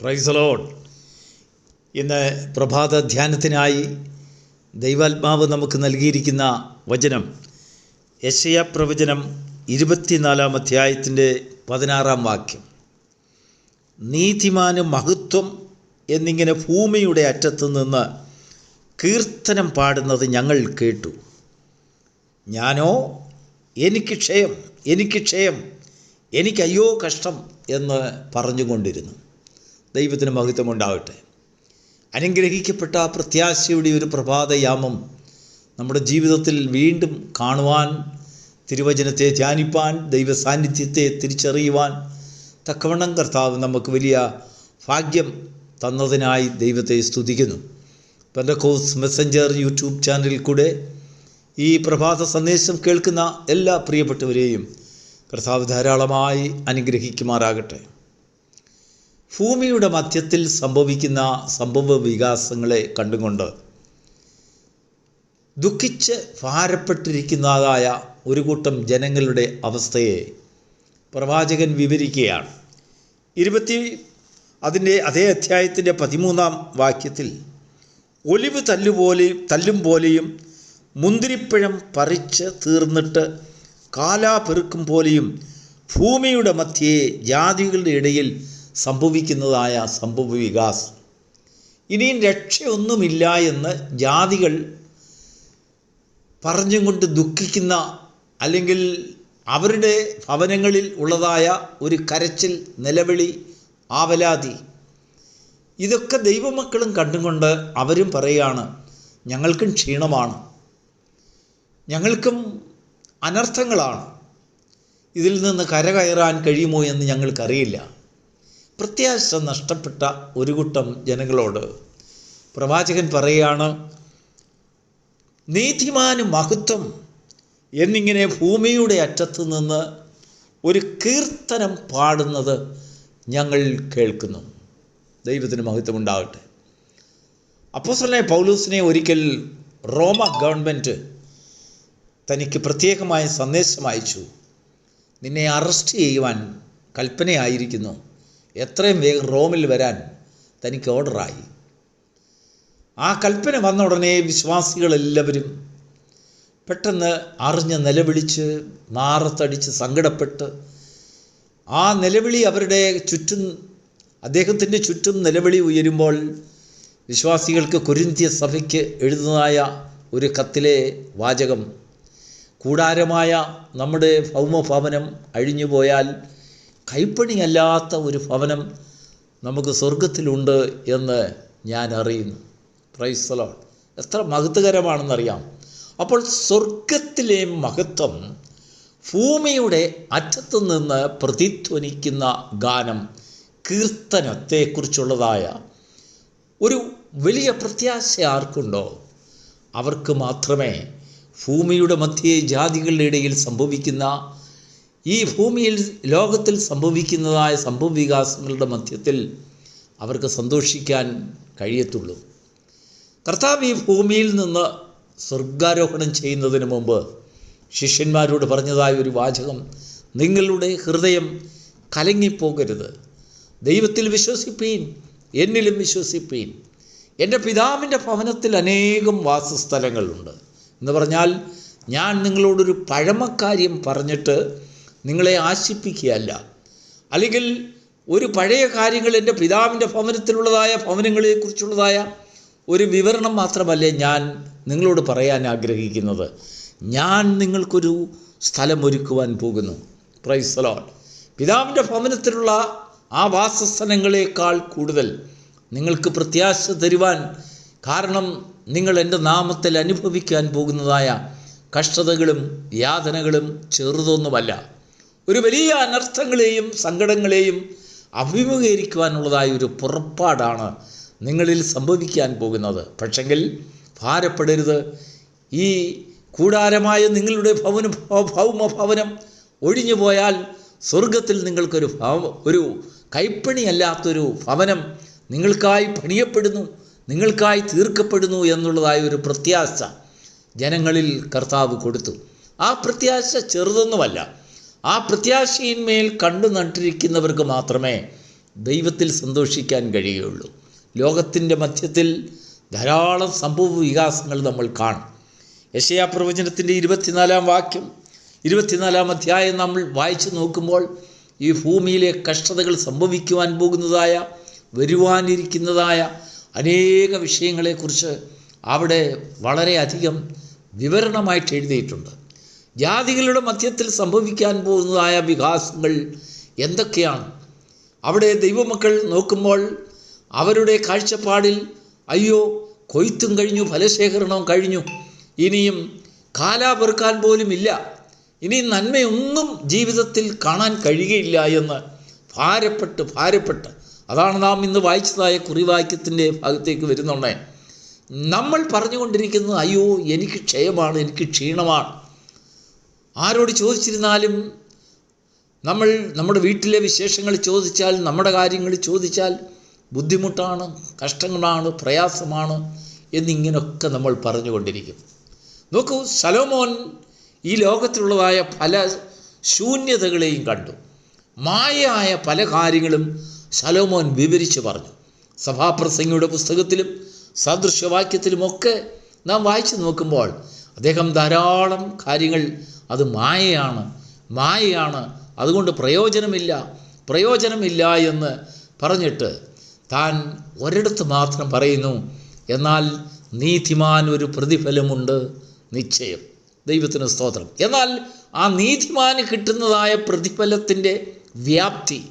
പ്രൈസലോൺ ഇന്ന് പ്രഭാത ധ്യാനത്തിനായി ദൈവാത്മാവ് നമുക്ക് നൽകിയിരിക്കുന്ന വചനം യശയ പ്രവചനം ഇരുപത്തിനാലാം അധ്യായത്തിന്റെ പതിനാറാം വാക്യം. നീതിമാന് മഹത്വം എന്നിങ്ങനെ ഭൂമിയുടെ അറ്റത്തു നിന്ന് കീർത്തനം പാടുന്നത് ഞങ്ങൾ കേട്ടു. ഞാനോ എനിക്ക് ക്ഷയം എനിക്ക് ക്ഷയം എനിക്കയ്യോ കഷ്ടം എന്ന് പറഞ്ഞുകൊണ്ടിരുന്നു. ദൈവത്തിന് മഹത്വം ഉണ്ടാവട്ടെ. അനുഗ്രഹിക്കപ്പെട്ട പ്രത്യാശയുടെ ഒരു പ്രഭാതയാമം നമ്മുടെ ജീവിതത്തിൽ വീണ്ടും കാണുവാൻ തിരുവചനത്തെ ധ്യാനിപ്പാൻ ദൈവ സാന്നിധ്യത്തെ തിരിച്ചറിയുവാൻ തക്കവണ്ണം കർത്താവ് നമുക്ക് വലിയ ഭാഗ്യം തന്നതിനായി ദൈവത്തെ സ്തുതിക്കുന്നു. പെൻഡക്കോസ് മെസ്സഞ്ചർ യൂട്യൂബ് ചാനലിൽ കൂടെ ഈ പ്രഭാത സന്ദേശം കേൾക്കുന്ന എല്ലാ പ്രിയപ്പെട്ടവരെയും കർത്താവ് ധാരാളമായി അനുഗ്രഹിക്കുമാറാകട്ടെ. ഭൂമിയുടെ മധ്യത്തിൽ സംഭവിക്കുന്ന സംഭവ വികാസങ്ങളെ കണ്ടുകൊണ്ട് ദുഃഖിച്ച് ഭാരപ്പെട്ടിരിക്കുന്നതായ ഒരു കൂട്ടം ജനങ്ങളുടെ അവസ്ഥയെ പ്രവാചകൻ വിവരിക്കുകയാണ്. ഇരുപത്തി അതിന്റെ അതേ അധ്യായത്തിന്റെ പതിമൂന്നാം വാക്യത്തിൽ ഒലിവ് തല്ലുപോലെ തല്ലും പോലെയും മുന്തിരിപ്പഴം പറിച്ച് തീർന്നിട്ട് കാലാ പെറുക്കും പോലെയും ഭൂമിയുടെ മധ്യേ ജാതികളുടെ ഇടയിൽ സംഭവിക്കുന്നതായ സംഭവ വികാസം. ഇനിയും രക്ഷയൊന്നുമില്ല എന്ന് ജാതികൾ പറഞ്ഞും കൊണ്ട് ദുഃഖിക്കുന്ന അല്ലെങ്കിൽ അവരുടെ ഭവനങ്ങളിൽ ഉള്ളതായ ഒരു കരച്ചിൽ നിലവിളി ആവലാതി ഇതൊക്കെ ദൈവമക്കളും കണ്ടുകൊണ്ട് അവരും പറയുകയാണ് ഞങ്ങൾക്കും ക്ഷീണമാണ്. ഞങ്ങൾക്കും അനർത്ഥങ്ങളാണ്. ഇതിൽ നിന്ന് കരകയറാൻ കഴിയുമോ എന്ന് ഞങ്ങൾക്കറിയില്ല. പ്രത്യാശ നഷ്ടപ്പെട്ട ഒരു കൂട്ടം ജനങ്ങളോട് പ്രവാചകൻ പറയുകയാണ് നീതിമാന് മഹത്വം എന്നിങ്ങനെ ഭൂമിയുടെ അറ്റത്ത് നിന്ന് ഒരു കീർത്തനം പാടുന്നത് ഞങ്ങൾ കേൾക്കുന്നു. ദൈവത്തിന് മഹത്വം ഉണ്ടാകട്ടെ അപ്പോസലെ പൗലൂസിനെ ഒരിക്കൽ റോമ ഗവൺമെന്റ് തനിക്ക് പ്രത്യേകമായ സന്ദേശം അയച്ചു. നിന്നെ അറസ്റ്റ് ചെയ്യുവാൻ കൽപ്പനയായിരിക്കുന്നു. എത്രയും വേഗം റോമിൽ വരാൻ തനിക്ക് ഓർഡറായി. ആ കൽപ്പന വന്ന ഉടനെ വിശ്വാസികളെല്ലാവരും പെട്ടെന്ന് അറിഞ്ഞ് നിലവിളിച്ച് നാറത്തടിച്ച് സങ്കടപ്പെട്ട് ആ നിലവിളി അവരുടെ ചുറ്റും അദ്ദേഹത്തിന്റെ ചുറ്റും നിലവിളി ഉയരുമ്പോൾ വിശ്വാസികൾക്ക് കൊരിന്ത്യ സഭയ്ക്ക് എഴുതുന്നതായ ഒരു കത്തിലെ വാചകം കൂടാരമായ നമ്മുടെ ഭൗമഭവനം അഴിഞ്ഞുപോയാൽ കൈപ്പണിയല്ലാത്ത ഒരു ഭവനം നമുക്ക് സ്വർഗത്തിലുണ്ട് എന്ന് ഞാൻ അറിയുന്നു. പ്രൈസലോൺ എത്ര മഹത്വകരമാണെന്നറിയാം. അപ്പോൾ സ്വർഗത്തിലെ മഹത്വം ഭൂമിയുടെ അറ്റത്തു നിന്ന് പ്രതിധ്വനിക്കുന്ന ഗാനം കീർത്തനത്തെക്കുറിച്ചുള്ളതായ ഒരു വലിയ പ്രത്യാശ ആർക്കുണ്ടോ? അവർക്ക് മാത്രമേ ഭൂമിയുടെ മധ്യേ ജാതികളുടെ ഇടയിൽ സംഭവിക്കുന്ന ഈ ഭൂമിയിൽ ലോകത്തിൽ സംഭവിക്കുന്നതായ സംഭവ വികാസങ്ങളുടെ മധ്യത്തിൽ അവർക്ക് സന്തോഷിക്കാൻ കഴിയത്തുള്ളൂ. കർത്താവ് ഈ ഭൂമിയിൽ നിന്ന് സ്വർഗാരോഹണം ചെയ്യുന്നതിന് മുമ്പ് ശിഷ്യന്മാരോട് പറഞ്ഞതായ ഒരു വാചകം നിങ്ങളുടെ ഹൃദയം കലങ്ങിപ്പോകരുത്. ദൈവത്തിൽ വിശ്വസിപ്പീൻ എന്നിലും വിശ്വസിപ്പീൻ. എന്റെ പിതാവിന്റെ ഭവനത്തിൽ അനേകം വാസസ്ഥലങ്ങളുണ്ട്. എന്ന് പറഞ്ഞാൽ ഞാൻ നിങ്ങളോടൊരു പഴമക്കാര്യം പറഞ്ഞിട്ട് നിങ്ങളെ ആശിപ്പിക്കുകയല്ല അല്ലെങ്കിൽ ഒരു പഴയ കാര്യങ്ങൾ എന്റെ പിതാവിന്റെ ഭവനത്തിലുള്ളതായ ഭവനങ്ങളെക്കുറിച്ചുള്ളതായ ഒരു വിവരണം മാത്രമല്ലേ ഞാൻ നിങ്ങളോട് പറയാൻ ആഗ്രഹിക്കുന്നത്. ഞാൻ നിങ്ങൾക്കൊരു സ്ഥലം ഒരുക്കുവാൻ പോകുന്നു. പ്രൈസലോൺ പിതാവിന്റെ ഭവനത്തിലുള്ള ആ വാസസ്ഥലങ്ങളെക്കാൾ കൂടുതൽ നിങ്ങൾക്ക് പ്രത്യാശ തരുവാൻ കാരണം നിങ്ങൾ എന്റെ നാമത്തിൽ അനുഭവിക്കാൻ പോകുന്നതായ കഷ്ടതകളും യാതനകളും ചെറുതൊന്നുമല്ല. ഒരു വലിയ അനർത്ഥങ്ങളെയും സങ്കടങ്ങളെയും അഭിമുഖീകരിക്കുവാനുള്ളതായ ഒരു പുറപ്പാടാണ് നിങ്ങളിൽ സംഭവിക്കാൻ പോകുന്നത്. പക്ഷെങ്കിൽ ഭാരപ്പെടരുത്. ഈ കൂടാരമായ നിങ്ങളുടെ ഭവന ഭൗമ ഭവനം ഒഴിഞ്ഞു പോയാൽ സ്വർഗത്തിൽ നിങ്ങൾക്കൊരു ഭവ ഒരു കൈപ്പണിയല്ലാത്തൊരു ഭവനം നിങ്ങൾക്കായി പണിയപ്പെടുന്നു നിങ്ങൾക്കായി തീർക്കപ്പെടുന്നു എന്നുള്ളതായ ഒരു പ്രത്യാശ ജനങ്ങളിൽ കർത്താവ് കൊടുത്തു. ആ പ്രത്യാശ ചെറുതൊന്നുമല്ല. ആ പ്രത്യാശയിന്മേൽ കണ്ടു നട്ടിരിക്കുന്നവർക്ക് മാത്രമേ ദൈവത്തിൽ സന്തോഷിക്കാൻ കഴിയുള്ളൂ ലോകത്തിന്റെ മധ്യത്തിൽ ധാരാളം സംഭവ വികാസങ്ങൾ നമ്മൾ കാണും. യശയാ പ്രവചനത്തിന്റെ ഇരുപത്തിനാലാം വാക്യം ഇരുപത്തിനാലാം അധ്യായം നമ്മൾ വായിച്ചു നോക്കുമ്പോൾ ഈ ഭൂമിയിലെ കഷ്ടതകൾ സംഭവിക്കുവാൻ പോകുന്നതായ വരുവാനിരിക്കുന്നതായ അനേക വിഷയങ്ങളെക്കുറിച്ച് അവിടെ വളരെയധികം വിവരണമായിട്ട് എഴുതിയിട്ടുണ്ട്. ജാതികളുടെ മധ്യത്തിൽ സംഭവിക്കാൻ പോകുന്നതായ വികാസങ്ങൾ എന്തൊക്കെയാണ്? അവിടെ ദൈവമക്കൾ നോക്കുമ്പോൾ അവരുടെ കാഴ്ചപ്പാടിൽ അയ്യോ കൊയ്ത്തും കഴിഞ്ഞു ഫലശേഖരണവും കഴിഞ്ഞു. ഇനിയും കാലാ പെറുക്കാൻ പോലും ഇല്ല. ഇനി നന്മയൊന്നും ജീവിതത്തിൽ കാണാൻ കഴിയുകയില്ല എന്ന് ഭാരപ്പെട്ട് ഭാരപ്പെട്ട്. അതാണ് നാം ഇന്ന് വായിച്ചതായ കുറിവാക്യത്തിന്റെ ഭാഗത്തേക്ക് വരുന്നുണ്ടേ നമ്മൾ പറഞ്ഞുകൊണ്ടിരിക്കുന്നത് അയ്യോ എനിക്ക് ക്ഷയമാണ് എനിക്ക് ക്ഷീണമാണ്. ആരോട് ചോദിച്ചിരുന്നാലും നമ്മൾ നമ്മുടെ വീട്ടിലെ വിശേഷങ്ങൾ ചോദിച്ചാൽ നമ്മുടെ കാര്യങ്ങൾ ചോദിച്ചാൽ ബുദ്ധിമുട്ടാണ് കഷ്ടങ്ങളാണ് പ്രയാസമാണ് എന്നിങ്ങനെയൊക്കെ നമ്മൾ പറഞ്ഞുകൊണ്ടിരിക്കും. നോക്കൂ സലോമോൻ ഈ ലോകത്തിലുള്ളതായ പല ശൂന്യതകളെയും കണ്ടു. മായയായ പല കാര്യങ്ങളും സലോമോൻ വിവരിച്ച് പറഞ്ഞു. സഭാപ്രസംഗിയുടെ പുസ്തകത്തിലും സദൃശവാക്യത്തിലുമൊക്കെ നാം വായിച്ചു നോക്കുമ്പോൾ അദ്ദേഹം ധാരാളം കാര്യങ്ങൾ അത് മായയാണ്. മായയാണ്. അതുകൊണ്ട് പ്രയോജനമില്ല. പ്രയോജനമില്ല എന്ന് പറഞ്ഞിട്ട് താൻ ഒരിടത്ത് മാത്രം പറയുന്നു എന്നാൽ നീതിമാൻ ഒരു പ്രതിഫലമുണ്ട്. നിശ്ചയം. ദൈവത്തിന് സ്തോത്രം. എന്നാൽ ആ നീതിമാന് കിട്ടുന്നതായ പ്രതിഫലത്തിന്റെ വ്യാപ്തി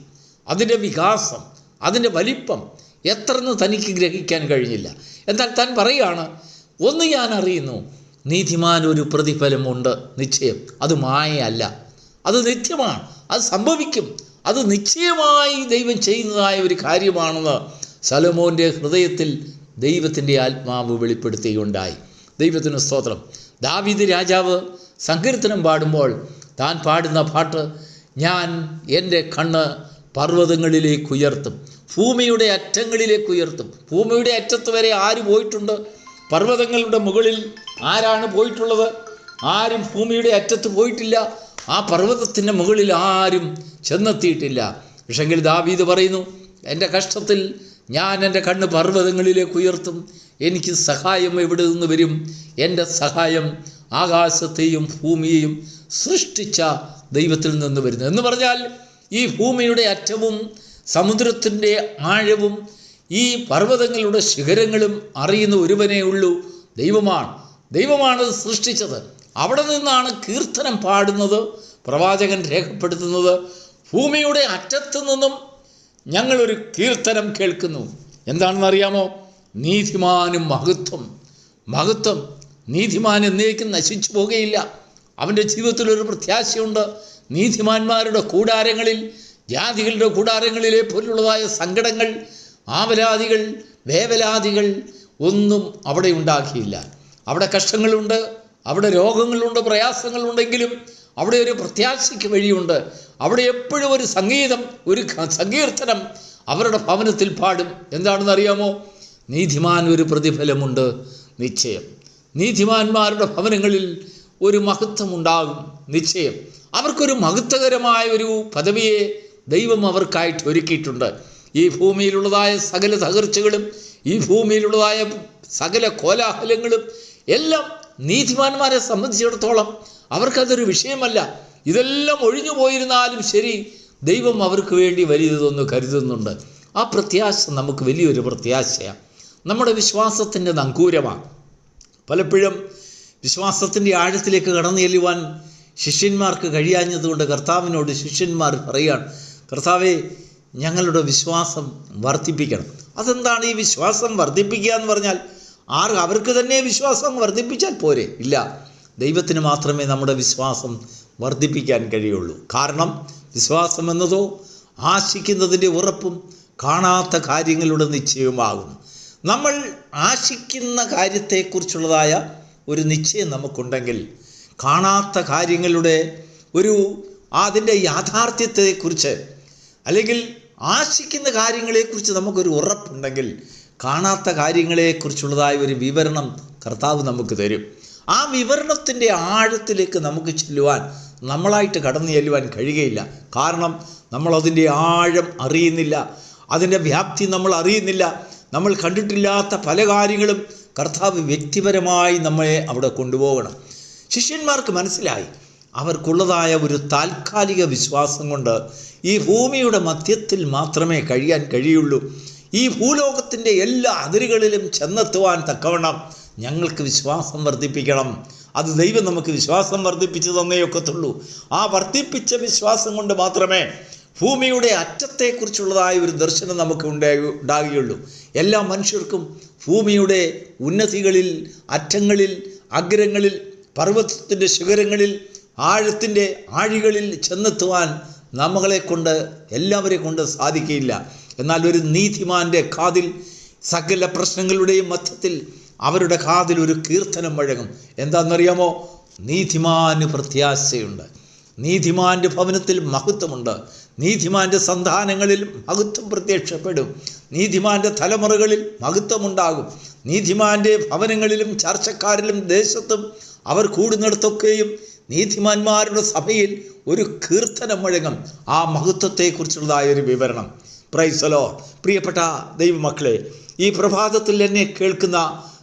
അതിന്റെ വികാസം അതിന്റെ വലിപ്പം എത്രന്ന് തനിക്ക് ഗ്രഹിക്കാൻ കഴിഞ്ഞില്ല. എന്നാൽ താൻ പറയുകയാണ് ഒന്ന് ഞാൻ അറിയുന്നു നീതിമാൻ ഒരു പ്രതിഫലമുണ്ട് നിശ്ചയം. അത് മായയല്ല. അത് നിത്യമാണ്. അത് സംഭവിക്കും. അത് നിശ്ചയമായി ദൈവം ചെയ്യുന്നതായ ഒരു കാര്യമാണെന്ന് സലമോന്റെ ഹൃദയത്തിൽ ദൈവത്തിന്റെ ആത്മാവ് വെളിപ്പെടുത്തുകയുണ്ടായി. ദൈവത്തിന് സ്തോത്രം. ദാവീദ് രാജാവ് സങ്കീർത്തനം പാടുമ്പോൾ താൻ പാടുന്ന പാട്ട് ഞാൻ എന്റെ കണ്ണ് പർവതങ്ങളിലേക്ക് ഉയർത്തും ഭൂമിയുടെ അറ്റങ്ങളിലേക്ക് ഉയർത്തും. ഭൂമിയുടെ അറ്റത്ത് വരെ ആര് പോയിട്ടുണ്ട്? പർവതങ്ങളുടെ മുകളിൽ ആരാണ് പോയിട്ടുള്ളത്? ആരും ഭൂമിയുടെ അറ്റത്ത് പോയിട്ടില്ല. ആ പർവതത്തിന്റെ മുകളിൽ ആരും ചെന്നെത്തിയിട്ടില്ല. പക്ഷെങ്കിൽ ദാവീദ് പറയുന്നു എന്റെ കഷ്ടത്തിൽ ഞാൻ എന്റെ കണ്ണ് പർവതങ്ങളിലേക്ക് ഉയർത്തും. എനിക്ക് സഹായം എവിടെ നിന്ന് വരും? എന്റെ സഹായം ആകാശത്തെയും ഭൂമിയെയും സൃഷ്ടിച്ച ദൈവത്തിൽ നിന്ന് വരുന്നു. എന്ന് പറഞ്ഞാൽ ഈ ഭൂമിയുടെ അറ്റവും സമുദ്രത്തിന്റെ ആഴവും ഈ പർവതങ്ങളുടെ ശിഖരങ്ങളും അറിയുന്ന ഒരുവനേ ഉള്ളൂ. ദൈവമാണ്. ദൈവമാണ് സൃഷ്ടിച്ചത്. അവിടെ നിന്നാണ് കീർത്തനം പാടുന്നത് പ്രവാചകൻ രേഖപ്പെടുത്തുന്നത്. ഭൂമിയുടെ അറ്റത്തു നിന്നും ഞങ്ങളൊരു കീർത്തനം കേൾക്കുന്നു. എന്താണെന്ന് അറിയാമോ നീതിമാനും മഹത്വം. മഹത്വം. നീതിമാൻ എന്നേക്കും നശിച്ചു പോകുകയില്ല അവന്റെ ജീവിതത്തിൽ ഒരു പ്രത്യാശയുണ്ട്. നീതിമാന്മാരുടെ കൂടാരങ്ങളിൽ ജാതികളുടെ കൂടാരങ്ങളിലെ പോലുള്ളതായ സങ്കടങ്ങൾ ആവലാദികൾ വേവലാദികൾ ഒന്നും അവിടെ ഉണ്ടാക്കിയില്ല. അവിടെ കഷ്ടങ്ങളുണ്ട് അവിടെ രോഗങ്ങളുണ്ട് പ്രയാസങ്ങളുണ്ടെങ്കിലും അവിടെ ഒരു പ്രത്യാശയ്ക്ക് വഴിയുണ്ട്. അവിടെ എപ്പോഴും ഒരു സംഗീതം ഒരു സങ്കീർത്തനം അവരുടെ ഭവനത്തിൽ പാടും. എന്താണെന്ന് അറിയാമോ? നീതിമാൻ ഒരു പ്രതിഫലമുണ്ട് നിശ്ചയം. നീതിമാന്മാരുടെ ഭവനങ്ങളിൽ ഒരു മഹത്വം ഉണ്ടാകും നിശ്ചയം. അവർക്കൊരു മഹത്വകരമായ ഒരു പദവിയെ ദൈവം അവർക്കായിട്ട് ഒരുക്കിയിട്ടുണ്ട്. ഈ ഭൂമിയിലുള്ളതായ സകല തകർച്ചകളും ഈ ഭൂമിയിലുള്ളതായ സകല കോലാഹലങ്ങളും എല്ലാം നീതിമാന്മാരെ സംബന്ധിച്ചിടത്തോളം അവർക്കതൊരു വിഷയമല്ല. ഇതെല്ലാം ഒഴിഞ്ഞു പോയിരുന്നാലും ശരി ദൈവം അവർക്ക് വേണ്ടി വലിയതൊന്ന് കരുതുന്നുണ്ട്. ആ പ്രത്യാശ നമുക്ക് വലിയൊരു പ്രത്യാശയാണ് നമ്മുടെ വിശ്വാസത്തിന്റെ നങ്കൂരമാണ് പലപ്പോഴും വിശ്വാസത്തിന്റെ ആഴത്തിലേക്ക് കടന്നു ചെല്ലുവാൻ ശിഷ്യന്മാർക്ക് കഴിയാഞ്ഞതുകൊണ്ട് കർത്താവിനോട് ശിഷ്യന്മാർ പറയുകയാണ് കർത്താവെ ഞങ്ങളുടെ വിശ്വാസം വർദ്ധിപ്പിക്കണം. അതെന്താണ് ഈ വിശ്വാസം വർദ്ധിപ്പിക്കുക എന്ന് പറഞ്ഞാൽ? ആർ അവർക്ക് തന്നെ വിശ്വാസം വർദ്ധിപ്പിച്ചാൽ പോരെ? ഇല്ല. ദൈവത്തിന് മാത്രമേ നമ്മുടെ വിശ്വാസം വർദ്ധിപ്പിക്കാൻ കഴിയുള്ളൂ. കാരണം വിശ്വാസം എന്നതോ ആശിക്കുന്നതിന്റെ ഉറപ്പും കാണാത്ത കാര്യങ്ങളുടെ നിശ്ചയവുമാകുന്നു. നമ്മൾ ആശിക്കുന്ന കാര്യത്തെക്കുറിച്ചുള്ളതായ ഒരു നിശ്ചയം നമുക്കുണ്ടെങ്കിൽ കാണാത്ത കാര്യങ്ങളുടെ ഒരു അതിന്റെ യാഥാർത്ഥ്യത്തെക്കുറിച്ച് അല്ലെങ്കിൽ ആശിക്കുന്ന കാര്യങ്ങളെക്കുറിച്ച് നമുക്കൊരു ഉറപ്പുണ്ടെങ്കിൽ കാണാത്ത കാര്യങ്ങളെക്കുറിച്ചുള്ളതായ ഒരു വിവരണം കർത്താവ് നമുക്ക് തരും. ആ വിവരണത്തിന്റെ ആഴത്തിലേക്ക് നമുക്ക് ചെല്ലുവാൻ നമ്മളായിട്ട് കടന്നു ചെല്ലുവാൻ കഴിയുകയില്ല. കാരണം നമ്മളതിന്റെ ആഴം അറിയുന്നില്ല. അതിന്റെ വ്യാപ്തി നമ്മൾ അറിയുന്നില്ല. നമ്മൾ കണ്ടിട്ടില്ലാത്ത പല കാര്യങ്ങളും കർത്താവ് വ്യക്തിപരമായി നമ്മളെ അവിടെ കൊണ്ടുപോകണം. ശിഷ്യന്മാർക്ക് മനസ്സിലായി. അവർക്കുള്ളതായ ഒരു താൽക്കാലിക വിശ്വാസം കൊണ്ട് ഈ ഭൂമിയുടെ മധ്യത്തിൽ മാത്രമേ കഴിയാൻ കഴിയുള്ളൂ. ഈ ഭൂലോകത്തിന്റെ എല്ലാ അതിരുകളിലും ചെന്നെത്തുവാൻ തക്കവണ്ണം ഞങ്ങൾക്ക് വിശ്വാസം വർദ്ധിപ്പിക്കണം. അത് ദൈവം നമുക്ക് വിശ്വാസം വർദ്ധിപ്പിച്ചു തന്നേ ഒക്കത്തുള്ളൂ. ആ വർദ്ധിപ്പിച്ച വിശ്വാസം കൊണ്ട് മാത്രമേ ഭൂമിയുടെ അറ്റത്തെക്കുറിച്ചുള്ളതായ ഒരു ദർശനം നമുക്ക് ഉണ്ടായി ഉണ്ടാകുകയുള്ളൂ. എല്ലാ മനുഷ്യർക്കും ഭൂമിയുടെ ഉന്നതികളിൽ അറ്റങ്ങളിൽ അഗ്രങ്ങളിൽ പർവതത്തിന്റെ ശിഖരങ്ങളിൽ ആഴത്തിന്റെ ആഴികളിൽ ചെന്നെത്തുവാൻ നമ്മളെ കൊണ്ട് എല്ലാവരെ കൊണ്ട് സാധിക്കില്ല എന്നാൽ ഒരു നീതിമാന്റെ കാതിൽ സകല പ്രശ്നങ്ങളുടെയും മധ്യത്തിൽ അവരുടെ കാതിൽ ഒരു കീർത്തനം വഴങ്ങും. എന്താണെന്നറിയാമോ? നീതിമാന് പ്രത്യാശയുണ്ട്. നീതിമാന്റെ ഭവനത്തിൽ മഹത്വമുണ്ട്. നീതിമാന്റെ സന്താനങ്ങളിൽ മഹത്വം പ്രത്യക്ഷപ്പെടും. നീതിമാന്റെ തലമുറകളിൽ മഹത്വമുണ്ടാകും. നീതിമാന്റെ ഭവനങ്ങളിലും ചർച്ചക്കാരിലും ദേശത്തും അവർ കൂടുന്നിടത്തൊക്കെയും നീതിമാന്മാരുടെ സഭയിൽ ഒരു കീർത്തനം മുഴങ്ങും ആ മഹത്വത്തെക്കുറിച്ചുള്ളതായ ഒരു വിവരണം. പ്രൈസലോ പ്രിയപ്പെട്ട ദൈവമക്കളെ ഈ പ്രഭാതത്തിൽ എന്നെ കേൾക്കുന്ന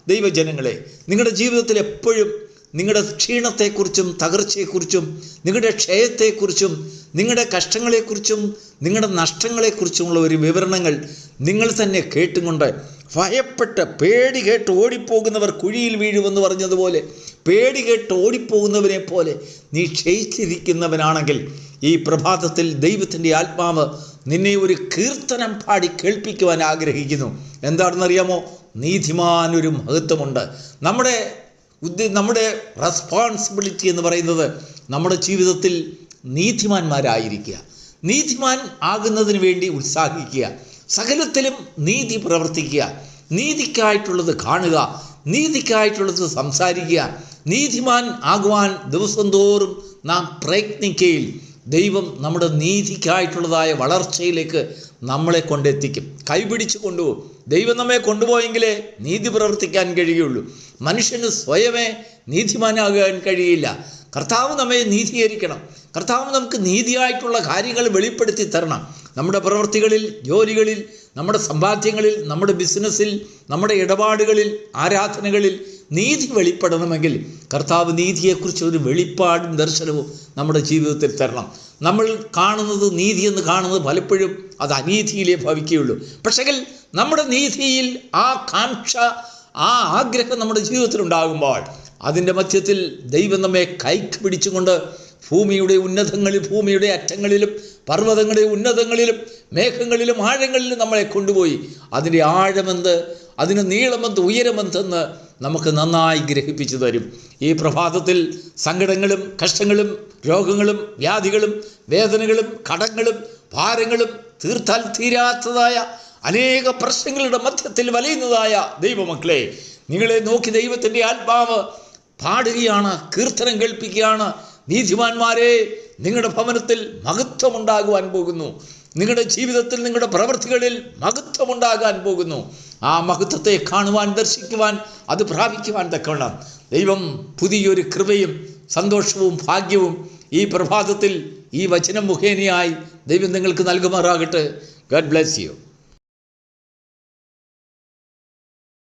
ദൈവജനങ്ങളെ നിങ്ങളുടെ ജീവിതത്തിൽ എപ്പോഴും നിങ്ങളുടെ ക്ഷീണത്തെക്കുറിച്ചും തകർച്ചയെക്കുറിച്ചും നിങ്ങളുടെ ക്ഷയത്തെക്കുറിച്ചും നിങ്ങളുടെ കഷ്ടങ്ങളെക്കുറിച്ചും നിങ്ങളുടെ നഷ്ടങ്ങളെക്കുറിച്ചുമുള്ള ഒരു വിവരണങ്ങൾ നിങ്ങൾ തന്നെ കേട്ടുകൊണ്ട് ഭയപ്പെട്ട് പേടി കേട്ട് ഓടിപ്പോകുന്നവർ കുഴിയിൽ വീഴുമെന്ന് പറഞ്ഞതുപോലെ പേടി കേട്ട് ഓടിപ്പോകുന്നവരെ പോലെ നീ ക്ഷയിച്ചിരിക്കുന്നവനാണെങ്കിൽ ഈ പ്രഭാതത്തിൽ ദൈവത്തിന്റെ ആത്മാവ് നിന്നെ ഒരു കീർത്തനം പാടി കേൾപ്പിക്കുവാൻ ആഗ്രഹിക്കുന്നു. എന്താണെന്നറിയാമോ? നീതിമാൻ ഒരു മഹത്വമുണ്ട്. നമ്മുടെ നമ്മുടെ റെസ്പോൺസിബിലിറ്റി എന്ന് പറയുന്നത് നമ്മുടെ ജീവിതത്തിൽ നീതിമാന്മാരായിരിക്കുക. നീതിമാൻ ആകുന്നതിന് വേണ്ടി ഉത്സാഹിക്കുക. സകലത്തിലും നീതി പ്രവർത്തിക്കുക. നീതിക്കായിട്ടുള്ളത് കാണുക. നീതിക്കായിട്ടുള്ളത് സംസാരിക്കുക. നീതിമാൻ ആകുവാൻ ദിവസം തോറും നാം പ്രയത്നിക്കയിൽ ദൈവം നമ്മുടെ നീതിക്കായിട്ടുള്ളതായ വളർച്ചയിലേക്ക് നമ്മളെ കൊണ്ടെത്തിക്കും. കൈപിടിച്ച് കൊണ്ടുപോകും ദൈവം നമ്മെ കൊണ്ടുപോയെങ്കിലേ നീതി പ്രവർത്തിക്കാൻ കഴിയുള്ളൂ. മനുഷ്യന് സ്വയമേ നീതിമാനാകാൻ കഴിയില്ല. കർത്താവ് നമ്മെ നീതീകരിക്കണം. കർത്താവ് നമുക്ക് നീതിയായിട്ടുള്ള കാര്യങ്ങൾ വെളിപ്പെടുത്തി തരണം. നമ്മുടെ പ്രവൃത്തികളിൽ ജോലികളിൽ നമ്മുടെ സമ്പാദ്യങ്ങളിൽ നമ്മുടെ ബിസിനസ്സിൽ നമ്മുടെ ഇടപാടുകളിൽ ആരാധനകളിൽ നീതി വെളിപ്പെടണമെങ്കിൽ കർത്താവ് നീതിയെക്കുറിച്ച് ഒരു വെളിപ്പാടും ദർശനവും നമ്മുടെ ജീവിതത്തിൽ തരണം. നമ്മൾ കാണുന്നത് നീതി എന്ന് കാണുന്നത് പലപ്പോഴും അത് അനീതിയിലേ ഭവിക്കുകയുള്ളൂ. പക്ഷെങ്കിൽ നമ്മുടെ നീതിയിൽ ആ കാക്ഷ ആ ആഗ്രഹം നമ്മുടെ ജീവിതത്തിൽ ഉണ്ടാകുമ്പോൾ അതിന്റെ മധ്യത്തിൽ ദൈവം നമ്മെ കൈക്ക് പിടിച്ചുകൊണ്ട് ഭൂമിയുടെ ഉന്നതങ്ങളിൽ ഭൂമിയുടെ അറ്റങ്ങളിലും പർവതങ്ങളുടെ ഉന്നതങ്ങളിലും മേഘങ്ങളിലും ആഴങ്ങളിലും നമ്മളെ കൊണ്ടുപോയി. അതിന്റെ ആഴമെന്ത്? അതിന് നീളമെന്ത്? ഉയരമെന്തെന്ന് നമുക്ക് നന്നായി ഗ്രഹിപ്പിച്ചു തരും. ഈ പ്രഭാതത്തിൽ സങ്കടങ്ങളും കഷ്ടങ്ങളും രോഗങ്ങളും വ്യാധികളും വേദനകളും കടങ്ങളും ഭാരങ്ങളും തീർത്താൽ തീരാത്തതായ അനേക പ്രശ്നങ്ങളുടെ മധ്യത്തിൽ വലയുന്നതായ ദൈവമക്കളെ നിങ്ങളെ നോക്കി ദൈവത്തിന്റെ ആത്മാവ് പാടുകയാണ് കീർത്തനം കേൾപ്പിക്കുകയാണ് നീതിമാന്മാരെ നിങ്ങളുടെ ഭവനത്തിൽ മഹത്വമുണ്ടാകുവാൻ പോകുന്നു. നിങ്ങളുടെ ജീവിതത്തിൽ നിങ്ങളുടെ പ്രവൃത്തികളിൽ മഹത്വമുണ്ടാകാൻ പോകുന്നു. ആ മഹത്വത്തെ കാണുവാൻ ദർശിക്കുവാൻ അത് പ്രാപിക്കുവാൻ തക്കവണ്ണം ദൈവം പുതിയൊരു കൃപയും സന്തോഷവും ഭാഗ്യവും ഈ പ്രഭാതത്തിൽ ഈ വചനം മുഖേനയായി ദൈവം നിങ്ങൾക്ക് നൽകുമാറാകട്ടെ. Garh bless you